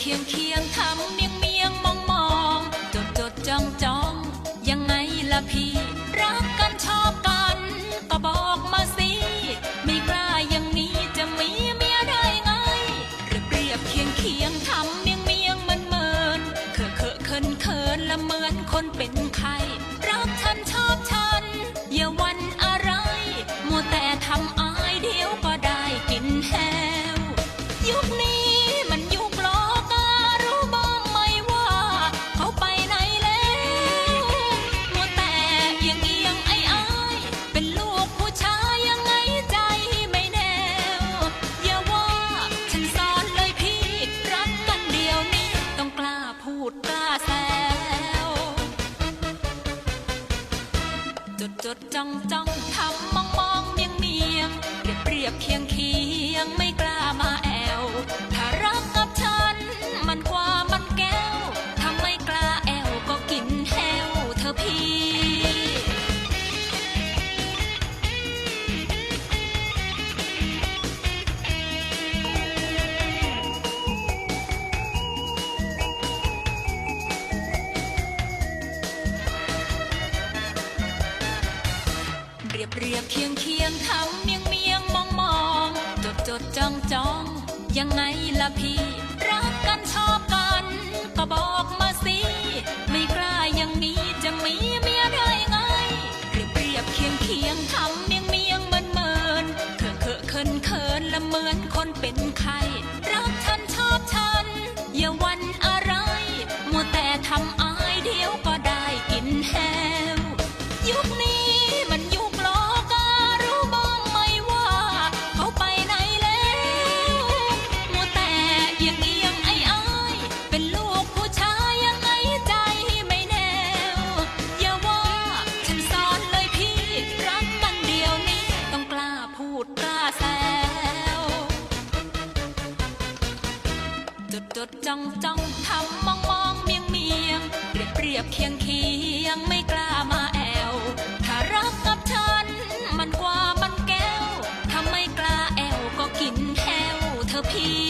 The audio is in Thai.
เคียงเคียงทำเมียงเมียงมองมองจดจดจ้องจ้องยังไงล่ะพี่ รักกันชอบกัน ก็บอกมาสิ ไม่กล้าอย่างนี้จะมีเมียได้ไงเรียบเรียบเคียงเคียงทำเมียงเมียงเหมือนเหมือนเคอะเคอะเคินเคินละเหมือนคนเป็นไข้รักฉันชอบฉันอย่าวันอะไรมัวแต่ทำอายเดียวก็ได้กินแฮวยุคนี้ จดจดจ้องจ้องทำมองมองเมียงเมียงเปรียบเปรียบเคียง เรียบเคียงเคียงทำเมียงเมียงมองมองจดจดจ้องจ้องยังไงล่ะพี่ รักกันชอบกัน ก็บอกมาสิ ไม่กล้าย่างนี้จะมีเมียได้ไงเรียบเรียบเคียงเคียงทำเมียงเมียงเหมือนเหมือนเคอะเคอะเคินเคินละเหมือนคนเป็นไข้รักฉันชอบฉัน อย่าวันอะไรมัวแต่ทำอายเดียวก็ได้กินแฮวยุคนี้มัน จดจดจ้องจ้องทำมองมองเมียงเมียงเปรียบเรียบเคียงเคียงไม่กล้ามาแอว ถ้ารักกับฉัน มันกว่ามันแก้ว ถ้าไม่กล้าแอวก็กินแฮวเธอพี่